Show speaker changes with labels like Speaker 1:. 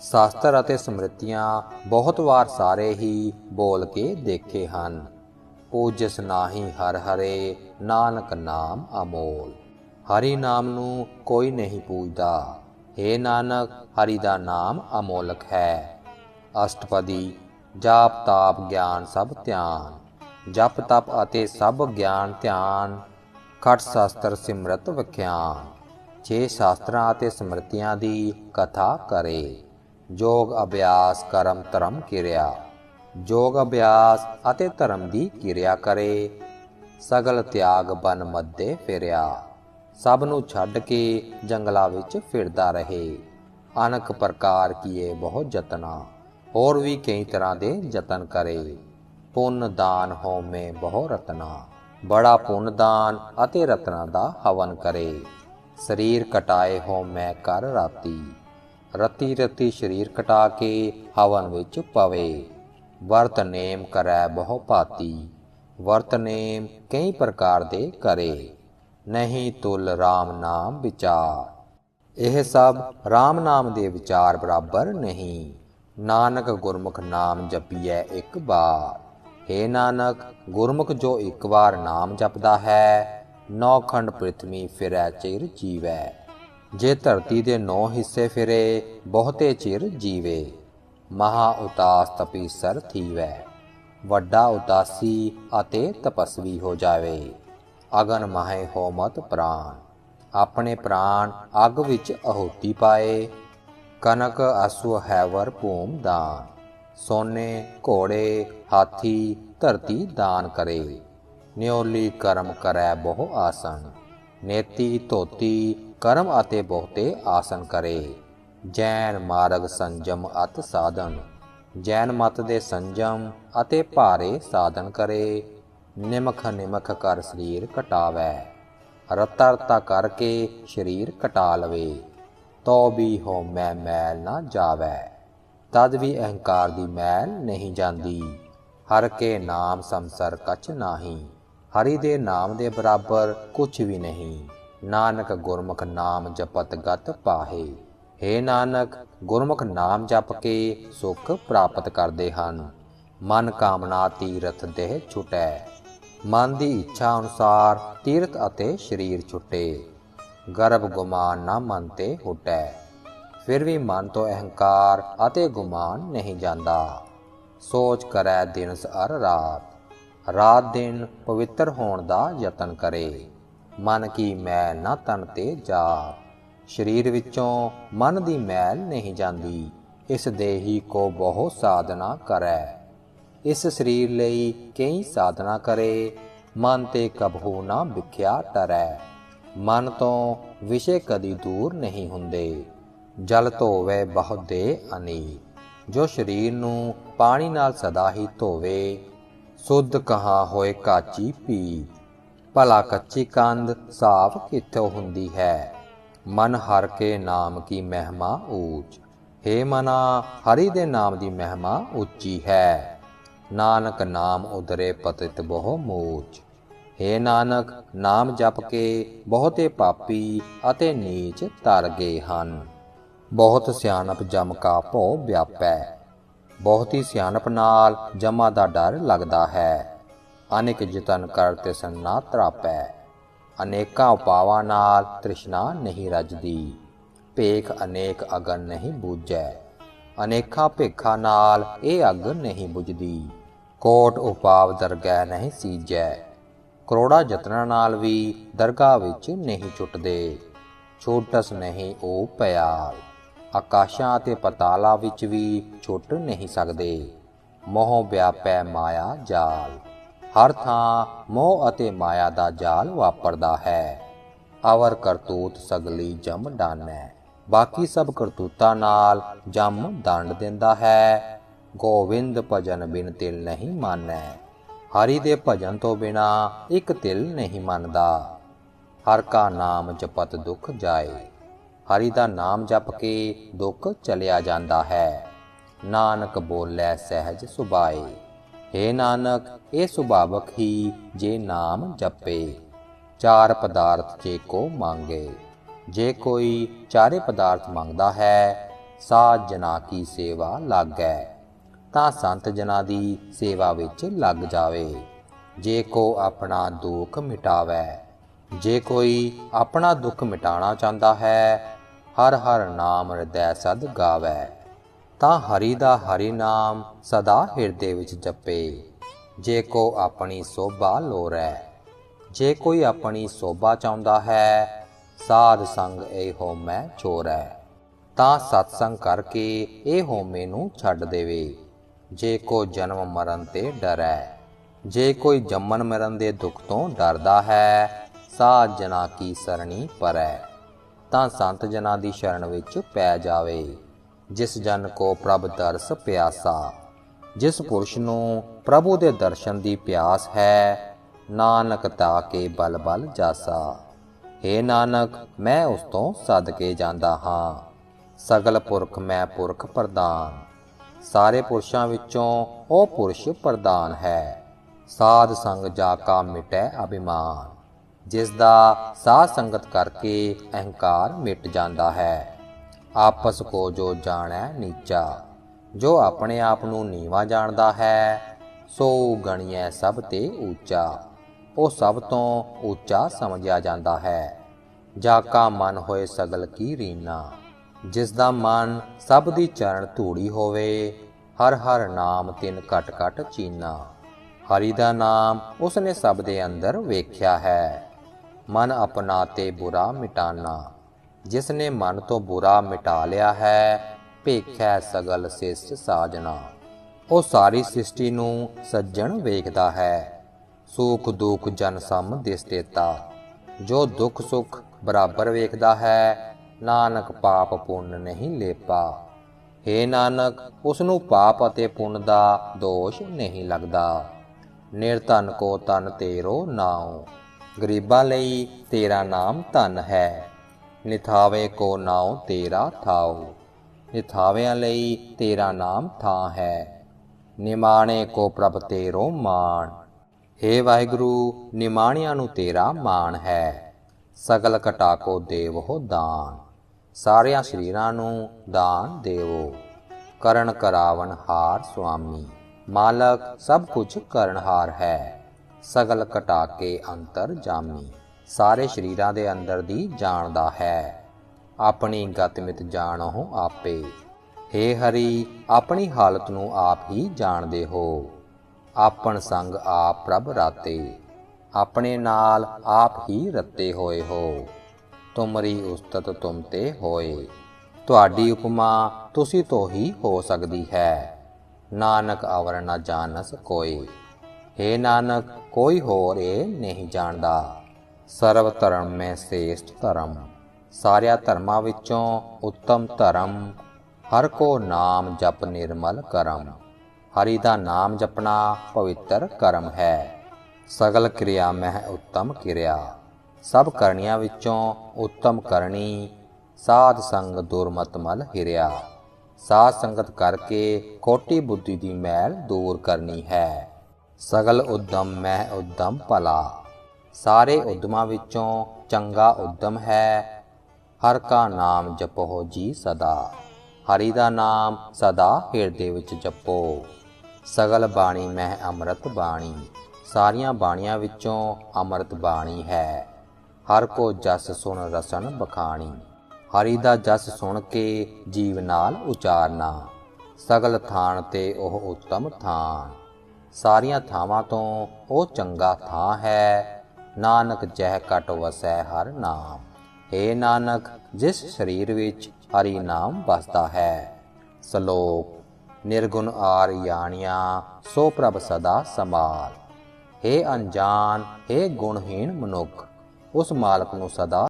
Speaker 1: ਸ਼ਾਸਤਰ ਅਤੇ ਸਮ੍ਰਿਤੀਆਂ ਬਹੁਤ ਵਾਰ ਸਾਰੇ ਹੀ ਬੋਲ ਕੇ ਦੇਖੇ ਹਨ। ਪੂਜਸ ਨਾਹੀ ਹਰ ਹਰੇ, ਨਾਨਕ ਨਾਮ ਅਮੋਲ। ਹਰੀ ਨਾਮ ਨੂੰ ਕੋਈ ਨਹੀਂ ਪੂਜਦਾ। हे ਨਾਨਕ, ਹਰੀ ਦਾ ਨਾਮ ਅਮੋਲਕ ਹੈ। ਅਸ਼ਟਪਦੀ, ਜਾਪ ਤਾਪ ਗਿਆਨ ਸਭ ਧਿਆਨ। ਜਪ ਤਪ ਅਤੇ ਸਭ ਗਿਆਨ ਧਿਆਨ। ਖਟ ਸ਼ਾਸਤਰ ਸਿਮਰਤ ਵਿਖਿਆਨ। ਛੇ ਸ਼ਾਸਤਰਾਂ ਅਤੇ ਸਮਰਤੀਆਂ ਦੀ ਕਥਾ ਕਰੇ। ਜੋਗ ਅਭਿਆਸ ਕਰਮ ਧਰਮ ਕਿਰਿਆ। ਜੋਗ ਅਭਿਆਸ ਅਤੇ ਧਰਮ ਦੀ ਕਿਰਿਆ ਕਰੇ। ਸਗਲ ਤਿਆਗ ਬਨ ਮੱਦੇ ਫਿਰਿਆ। ਸਭ ਨੂੰ ਛੱਡ ਕੇ ਜੰਗਲਾਂ ਵਿੱਚ ਫਿਰਦਾ ਰਹੇ। ਅਨਕ ਪ੍ਰਕਾਰ ਕੀਏ ਬਹੁਤ ਯਤਨਾ, ਹੋਰ ਵੀ ਕਈ ਤਰ੍ਹਾਂ ਦੇ ਯਤਨ ਕਰੇ। ਪੁੰਨ ਦਾਨ ਹੋਮੇ ਬਹੁ ਰਤਨਾ, ਬੜਾ ਪੁੰਨ ਦਾਨ ਅਤੇ ਰਤਨਾ ਦਾ ਹਵਨ ਕਰੇ। ਸਰੀਰ ਕਟਾਏ ਹੋਮੈ ਕਰ ਰਾਤੀ। ਰਤੀ ਰਤੀ ਸਰੀਰ ਕਟਾ ਕੇ ਹਵਨ ਵਿੱਚ ਪਵੇ। ਵਰਤ ਨੇਮ ਕਰੈ ਬਹੁ ਭਾਤੀ, ਵਰਤ ਨੇਮ ਕਈ ਪ੍ਰਕਾਰ ਦੇ ਕਰੇ। ਨਹੀਂ ਤੁਲ RAM ਨਾਮ ਵਿਚਾਰ। ਇਹ ਸਭ RAM ਨਾਮ ਦੇ ਵਿਚਾਰ ਬਰਾਬਰ ਨਹੀਂ। ਨਾਨਕ ਗੁਰਮੁਖ ਨਾਮ ਜਪੀਐ ਇੱਕ ਵਾਰ हे ਨਾਨਕ, ਗੁਰਮੁਖ ਜੋ ਇੱਕ ਵਾਰ ਨਾਮ ਜਪਦਾ ਹੈ, ਨੌ ਖੰਡ ਪ੍ਰਿਥਵੀ ਫਿਰੈ ਚਿਰ ਜੀਵੈ। ਜੇ ਧਰਤੀ ਦੇ ਨੌ ਹਿੱਸੇ ਫਿਰੇ, ਬਹੁਤੇ ਚਿਰ ਜੀਵੇ। ਮਹਾ ਉਤਾਸ ਤਪੀਸਰ ਥੀਵੈ। ਵੱਡਾ ਉਦਾਸੀ ਅਤੇ ਤਪਸਵੀ ਹੋ ਜਾਵੇ। ਅਗਨ ਮਾਹੇ ਹੋਮਤ ਪ੍ਰਾਨ ਆਪਣੇ ਪ੍ਰਾਨ ਅੱਗ ਵਿੱਚ ਅਹੂਤੀ ਪਾਏ। ਕਨਕ ਅਸੁ ਹੈਵਰ ਭੂਮ ਦਾਨ। ਸੋਨੇ, ਘੋੜੇ, ਹਾਥੀ ਧਰਤੀ ਦਾਨ ਕਰੇ। ਨਿਉਲੀ ਕਰਮ ਕਰੈ ਬਹੁ ਆਸਨ ਨੇਤੀ, ਧੋਤੀ, ਕਰਮ ਅਤੇ ਬਹੁਤੇ ਆਸਨ ਕਰੇ। ਜੈਨ ਮਾਰਗ ਸੰਜਮ ਅਤ ਸਾਧਨ। ਜੈਨ ਮਤ ਦੇ ਸੰਜਮ ਅਤੇ ਭਾਰੇ ਸਾਧਨ ਕਰੇ। ਨਿਮਖ ਨਿਮਖ ਕਰ ਸਰੀਰ ਕਟਾਵੈ। ਰਤਾ ਰਤਾ ਕਰਕੇ ਸਰੀਰ ਕਟਾ ਲਵੇ। ਤੋ ਵੀ ਹੋ ਮੈਂ ਮੈਲ ਨਾ ਜਾਵੈ। ਤਦ ਵੀ ਅਹੰਕਾਰ ਦੀ ਮੈਲ ਨਹੀਂ ਜਾਂਦੀ। ਹਰ ਕੇ ਨਾਮ ਸੰਸਰ ਕਛ ਨਾਹੀ। ਹਰੀ ਦੇ ਨਾਮ ਦੇ ਬਰਾਬਰ ਕੁਝ ਵੀ ਨਹੀਂ। ਨਾਨਕ ਗੁਰਮੁਖ ਨਾਮ ਜਪਤ ਗਤ ਪਾਹੇ। हे ਨਾਨਕ, ਗੁਰਮੁਖ ਨਾਮ ਜਪ ਕੇ ਸੁਖ ਪ੍ਰਾਪਤ ਕਰਦੇ ਹਨ। ਮਨ ਕਾਮਨਾ ਤੀਰਥ ਦੇਹ ਛੁਟੈ। ਮਨ ਦੀ ਇੱਛਾ ਅਨੁਸਾਰ ਤੀਰਥ ਅਤੇ ਸਰੀਰ ਛੁੱਟੇ। ਗਰਭ ਗੁਮਾਨ ਨਾ ਮਨ ਤੇ ਹੁਟੈ। ਫਿਰ ਵੀ ਮਨ ਤੋਂ ਅਹੰਕਾਰ ਅਤੇ ਗੁਮਾਨ ਨਹੀਂ ਜਾਂਦਾ। ਸੋਚ ਕਰੈ ਦਿਨਸ ਅਰ ਰਾਤ। ਰਾਤ ਦਿਨ ਪਵਿੱਤਰ ਹੋਣ ਦਾ ਯਤਨ ਕਰੇ। ਮਨ ਕੀ ਮੈਲ ਨਾ ਤਨ ਤੇ ਜਾ। ਸਰੀਰ ਵਿੱਚੋਂ ਮਨ ਦੀ ਮੈਲ ਨਹੀਂ ਜਾਂਦੀ। ਇਸ ਦੇਹੀ ਕੋ ਬਹੁ ਸਾਧਨਾ ਕਰੈ। ਇਸ ਸਰੀਰ ਲਈ ਕਈ ਸਾਧਨਾ ਕਰੇ। ਮਨ ਤੇ ਕਬਹੂ ਨਾ ਵਿਖਿਆ ਟਰੈ। ਮਨ ਤੋਂ ਵਿਸ਼ੇ ਕਦੀ ਦੂਰ ਨਹੀਂ ਹੁੰਦੇ। ਜਲ ਧੋਵੇ ਬਹੁਤ ਦੇ ਅਨੀ। ਜੋ ਸਰੀਰ ਨੂੰ ਪਾਣੀ ਨਾਲ ਸਦਾ ਹੀ ਧੋਵੇ ਸੁੱਧ ਕਹਾ ਹੋਏ ਕਾਚੀ ਪੀ ਭਲਾ ਕੱਚੀ ਕੰਧ ਸਾਫ਼ ਕਿੱਥੋਂ ਹੁੰਦੀ ਹੈ? ਮਨ ਹਰ ਕੇ ਨਾਮ ਕੀ ਮਹਿਮਾ ਊਚ। ਹੇ ਮਨਾ, ਹਰੀ ਦੇ ਨਾਮ ਦੀ ਮਹਿਮਾ ਉੱਚੀ ਹੈ। ਨਾਨਕ ਨਾਮ ਉਦਰੇ ਪਤਿਤ ਬਹੁ ਮੂਚ। हे ਨਾਨਕ, ਨਾਮ ਜਪ ਕੇ ਬਹੁਤੇ ਪਾਪੀ ਅਤੇ ਨੀਚ ਤਰ ਗਏ ਹਨ। ਬਹੁਤ ਸਿਆਣਪ ਜਮ ਕਾ ਭਉ ਵਿਆਪੈ। ਬਹੁਤੀ ਸਿਆਣਪ ਨਾਲ ਜਮਾ ਦਾ ਡਰ ਲੱਗਦਾ ਹੈ। ਅਨੇਕ ਯਤਨ ਕਰ ਤਿਸਨ ਨਾ ਤਰਾਪੈ। ਅਨੇਕਾਂ ਉਪਾਵਾਂ ਨਾਲ ਤ੍ਰਿਸ਼ਨਾ ਨਹੀਂ ਰਜਦੀ। ਭੇਖ ਅਨੇਕ ਅਗਨ ਨਹੀਂ ਬੂਝੈ। ਅਨੇਕਾਂ ਭੇਖਾਂ ਨਾਲ ਇਹ ਅੱਗ ਨਹੀਂ ਬੁਝਦੀ। ਕੋਟ ਉਪਾਵ ਦਰਗਹਿ ਨਹੀਂ ਸੀਜੈ। ਕਰੋੜਾ ਯਤਨਾਂ ਨਾਲ ਵੀ ਦਰਗਾਹ ਵਿੱਚ ਨਹੀਂ ਛੁੱਟਦੇ ਛੋਟਸ ਨਹੀਂ ਉਹ ਪਿਆਰ ਆਕਾਸ਼ਾਂ ਅਤੇ ਪਤਾਲਾਂ ਵਿੱਚ ਵੀ ਛੁੱਟ ਨਹੀਂ ਸਕਦੇ। ਮੋਹ ਵਿਆਪੈ ਮਾਇਆ ਜਾਲ। ਹਰ ਥਾਂ ਮੋਹ ਅਤੇ ਮਾਇਆ ਦਾ ਜਾਲ ਵਾਪਰਦਾ ਹੈ। ਅਵਰ ਕਰਤੂਤ ਸਗਲੀ ਜਮ ਡਾਨੈ। ਬਾਕੀ ਸਭ ਕਰਤੂਤਾਂ ਨਾਲ ਜਮ ਦੰਡ ਦਿੰਦਾ ਹੈ। ਗੋਵਿੰਦ ਭਜਨ ਬਿਨ ਤਿਲ ਨਹੀਂ ਮਾਨੈ। ਹਰੀ ਦੇ ਭਜਨ ਤੋਂ ਬਿਨਾ ਇੱਕ ਤਿਲ ਨਹੀਂ ਮੰਨਦਾ। ਹਰ ਕਾ ਨਾਮ ਜਪਤ ਦੁਖ ਜਾਏ। ਹਰੀ ਦਾ ਨਾਮ ਜਪ ਕੇ ਦੁੱਖ ਚਲਿਆ ਜਾਂਦਾ ਹੈ। ਨਾਨਕ ਬੋਲੇ ਸਹਿਜ ਸੁਭਾਏ। हे ਨਾਨਕ, ਇਹ ਸੁਭਾਵਕ ਹੀ ਜੇ ਨਾਮ ਜਪੇ। ਚਾਰ ਪਦਾਰਥ ਜੇ ਕੋ ਮੰਗੇ। ਜੇ ਕੋਈ ਚਾਰੇ ਪਦਾਰਥ ਮੰਗਦਾ ਹੈ, ਸਾਧ ਜਨਾ ਕੀ ਸੇਵਾ ਲਾਗੈ। ਤਾਂ ਸੰਤ ਜਨਾਂ ਦੀ ਸੇਵਾ ਵਿੱਚ ਲੱਗ ਜਾਵੇ। ਜੇ ਕੋ ਆਪਣਾ ਦੁੱਖ ਮਿਟਾਵੇ। ਜੇ ਕੋਈ ਆਪਣਾ ਦੁੱਖ ਮਿਟਾਣਾ ਚਾਹੁੰਦਾ ਹੈ ਹਰ ਹਰ ਨਾਮ ਹਿਰਦੈ ਸਦ ਗਾਵੇ, ਤਾਂ ਹਰੀ ਦਾ ਹਰੀ ਨਾਮ ਸਦਾ ਹਿਰਦੇ ਵਿੱਚ ਜਪੇ। ਜੇ ਕੋ ਆਪਣੀ ਸੋਭਾ ਲੋਰੈ, ਜੇ ਕੋਈ ਆਪਣੀ ਸੋਭਾ ਚਾਹੁੰਦਾ ਹੈ, ਸਾਧ ਸੰਗ ਇਹ ਹੋਮੈ ਚੋਰੈ। ਤਾਂ ਸਤਸੰਗ ਕਰਕੇ ਇਹ ਹੋਮੇ ਨੂੰ ਛੱਡ ਦੇਵੇ। ਜੇ ਕੋ ਜਨਮ ਮਰਨ ਤੇ ਡਰੈ, ਜੇ ਕੋਈ ਜੰਮਨ ਮਰਨ ਦੇ ਦੁੱਖ ਤੋਂ ਡਰਦਾ ਹੈ, ਸਾਧ ਜਨਾ ਕੀ ਸਰਣੀ ਪਰੈ। ਤਾਂ ਸੰਤ ਜਨਾਂ ਦੀ ਸ਼ਰਨ ਵਿੱਚ ਪੈ ਜਾਵੇ, ਜਿਸ ਜਨ ਕੋ ਪ੍ਰਭ ਦਰਸ ਪਿਆਸਾ। ਜਿਸ ਪੁਰਸ਼ ਨੂੰ ਪ੍ਰਭੂ ਦੇ ਦਰਸ਼ਨ ਦੀ ਪਿਆਸ ਹੈ, ਨਾਨਕ ਤਾ ਕੇ ਬਲ ਬਲ ਜਾਸਾ। ਏ ਨਾਨਕ, ਮੈਂ ਉਸ ਤੋਂ ਸਦਕੇ ਜਾਂਦਾ ਹਾਂ। ਸਗਲ ਪੁਰਖ ਮੈਂ ਪੁਰਖ ਪ੍ਰਦਾਨ ਸਾਰੇ ਪੁਰਸ਼ਾਂ ਵਿੱਚੋਂ ਉਹ ਪੁਰਸ਼ ਪ੍ਰਦਾਨ ਹੈ। ਸਾਧ ਸੰਗ ਜਾ ਕਾ ਮਿਟੈ ਅਭਿਮਾਨ। ਜਿਸ ਦਾ ਸਾਧ ਸੰਗਤ ਕਰਕੇ ਅਹੰਕਾਰ ਮਿਟ ਜਾਂਦਾ ਹੈ। ਆਪਸ ਕੋ ਜੋ ਜਾਣੈ ਨੀਚਾ, ਜੋ ਆਪਣੇ ਆਪ ਨੂੰ ਨੀਵਾ ਜਾਣਦਾ ਹੈ, ਸੋ ਗਣੀਐ ਸਭ ਤੇ ਉੱਚਾ। ਉਹ ਸਭ ਤੋਂ ਉੱਚਾ ਸਮਝਿਆ ਜਾਂਦਾ ਹੈ। ਜਾ ਕਾ ਮਨ ਹੋਏ ਸਗਲ ਕੀ ਰੀਨਾ ਜਿਸ ਦਾ ਮਨ ਸਭ ਦੀ ਚਰਨ ਧੂੜੀ ਹੋਵੇ, ਹਰ ਹਰ ਨਾਮ ਤਿਨ ਘਟ ਘਟ ਚੀਨਾ। ਹਰੀ ਦਾ ਨਾਮ ਉਸਨੇ ਸਭ ਦੇ ਅੰਦਰ ਵੇਖਿਆ ਹੈ। ਮਨ ਆਪਣਾ ਤੇ ਬੁਰਾ ਮਿਟਾਨਾ। ਜਿਸ ਨੇ ਮਨ ਤੋਂ ਬੁਰਾ ਮਿਟਾ ਲਿਆ ਹੈ, ਭੇਖੈ ਸਗਲ ਸਿਸ਼ਟ ਸਾਜਣਾ ਉਹ ਸਾਰੀ ਸ੍ਰਿਸ਼ਟੀ ਨੂੰ ਸੱਜਣ ਵੇਖਦਾ ਹੈ। ਸੁਖ ਦੁਖ ਜਨ ਸਮ ਦਿਸ ਜੋ ਦੁਖ ਸੁਖ ਬਰਾਬਰ ਵੇਖਦਾ ਹੈ, ਨਾਨਕ ਪਾਪ ਪੁੰਨ ਨਹੀਂ ਲੇਪਾ। ਏ ਨਾਨਕ ਉਸ ਨੂੰ ਪਾਪ ਅਤੇ ਪੁੰਨ ਦਾ ਦੋਸ਼ ਨਹੀਂ ਲੱਗਦਾ। ਨਿਰਧਨ ਕੋ ਤਨ ਤੇਰੋ ਨਾਉ। ਗਰੀਬਾਂ ਲਈ ਤੇਰਾ ਨਾਮ ਧਨ ਹੈ। ਨਿਥਾਵੇ ਕੋ ਨਾਉ ਤੇਰਾ ਥਾਉ। ਨਿਥਾਵਿਆਂ ਲਈ ਤੇਰਾ ਨਾਮ ਥਾਂ ਹੈ। ਨਿਮਾਣੇ ਕੋ ਪ੍ਰਭ ਤੇਰੋ ਮਾਣ। ਹੇ ਵਾਹਿਗੁਰੂ, ਨਿਮਾਣਿਆਂ ਨੂੰ ਤੇਰਾ ਮਾਣ ਹੈ। ਸਗਲ ਕਟਾ ਕੋ ਦੇਵ ਦਾਨ। ਸਾਰਿਆਂ ਸਰੀਰਾਂ ਨੂੰ ਦਾਨ ਦੇਵੋ। ਕਰਨ ਕਰਾਵਨ ਹਾਰ ਸੁਆਮੀ। ਮਾਲਕ ਸਭ ਕੁਝ ਕਰਨਹਾਰ ਹੈ। ਸਗਲ ਕਟਾ ਕੇ ਅੰਤਰ ਜਾਮੀ। ਸਾਰੇ ਸਰੀਰਾਂ ਦੇ ਅੰਦਰ ਦੀ ਜਾਣਦਾ ਹੈ। ਆਪਣੀ ਗਤਮਿਤ ਜਾਣੋ ਆਪੇ। ਹੇ ਹਰੀ, ਆਪਣੀ ਹਾਲਤ ਨੂੰ ਆਪ ਹੀ ਜਾਣਦੇ ਹੋ। ਆਪਣ ਸੰਗ ਆਪ ਪ੍ਰਭ ਰਾਤੇ। ਆਪਣੇ ਨਾਲ ਆਪ ਹੀ ਰੱਤੇ ਹੋਏ ਹੋ। ਤੁਮਰੀ ਉਸਤਤ ਤੁਮ ਤੇ ਹੋਏ। ਤੁਹਾਡੀ ਉਪਮਾ ਤੁਸੀਂ ਤੋਂ ਹੀ ਹੋ ਸਕਦੀ ਹੈ। ਨਾਨਕ ਆਵਰ ਨਾ ਜਾਣਸ ਕੋਈ हे ਨਾਨਕ, ਕੋਈ ਹੋਰ ਇਹ ਨਹੀਂ ਜਾਣਦਾ। ਸਰਵ ਧਰਮ ਮੈਂ ਸ੍ਰੇਸ਼ਟ ਧਰਮ, ਸਾਰਿਆਂ ਧਰਮਾਂ ਵਿੱਚੋਂ ਉੱਤਮ ਧਰਮ, ਹਰ ਕੋ ਨਾਮ ਜਪ ਨਿਰਮਲ ਕਰਮ। ਹਰੀ ਦਾ ਨਾਮ ਜਪਣਾ ਪਵਿੱਤਰ ਕਰਮ ਹੈ। ਸਗਲ ਕਿਰਿਆ ਮਹਿ ਉੱਤਮ ਕਿਰਿਆ। ਸਭ ਕਰਨੀਆਂ ਵਿੱਚੋਂ ਉੱਤਮ ਕਰਨੀ ਸਾਧ ਸੰਗ ਦੁਰਮਤ ਮਲ ਹਿਰਿਆ। ਸਾਧ ਸੰਗਤ ਕਰਕੇ ਕੋਟੀ ਬੁੱਧੀ ਦੀ ਮੈਲ ਦੂਰ ਕਰਨੀ ਹੈ। ਸਗਲ ਉਦਮ ਮਹਿ ਉਦਮ ਭਲਾ। ਸਾਰੇ ਉਦਮਾਂ ਵਿੱਚੋਂ ਚੰਗਾ ਉਦਮ ਹੈ। ਹਰ ਕਾ ਨਾਮ ਜਪੋ ਜੀ ਸਦਾ। ਹਰੀ ਦਾ ਨਾਮ ਸਦਾ ਹਿਰਦੇ ਵਿੱਚ ਜਪੋ। ਸਗਲ ਬਾਣੀ ਮਹਿ ਅੰਮ੍ਰਿਤ ਬਾਣੀ। ਸਾਰੀਆਂ ਬਾਣੀਆਂ ਵਿੱਚੋਂ ਅੰਮ੍ਰਿਤ ਬਾਣੀ ਹੈ। ਹਰ ਕੋ ਜਸ ਸੁਣ ਰਸਨ ਬਖਾਣੀ। ਹਰੀ ਦਾ ਜਸ ਸੁਣ ਕੇ ਜੀਵ ਨਾਲ ਉਚਾਰਨਾ। ਸਗਲ ਥਾਨ ਤੇ ਉਹ ਉੱਤਮ ਥਾਨ। ਸਾਰੀਆਂ ਥਾਵਾਂ ਤੋਂ ਉਹ ਚੰਗਾ ਥਾਂ ਹੈ। ਨਾਨਕ ਜਹ ਕਟ ਵਸੈ ਹਰ ਨਾਮ। ਏ ਨਾਨਕ, ਜਿਸ ਸਰੀਰ ਵਿੱਚ ਹਰੀ ਨਾਮ ਵਸਦਾ ਹੈ, ਸ਼ਲੋਕ, ਨਿਰਗੁਣ ਆਰ ਯਾਣੀਆਂ, ਸੋ ਪ੍ਰਭ ਸਦਾ ਸਮਾਲ ਹੇ ਅਣਜਾਨ ਹੇ ਗੁਣਹੀਣ ਮਨੁੱਖ, ਉਸ ਮਾਲਕ ਨੂੰ ਸਦਾ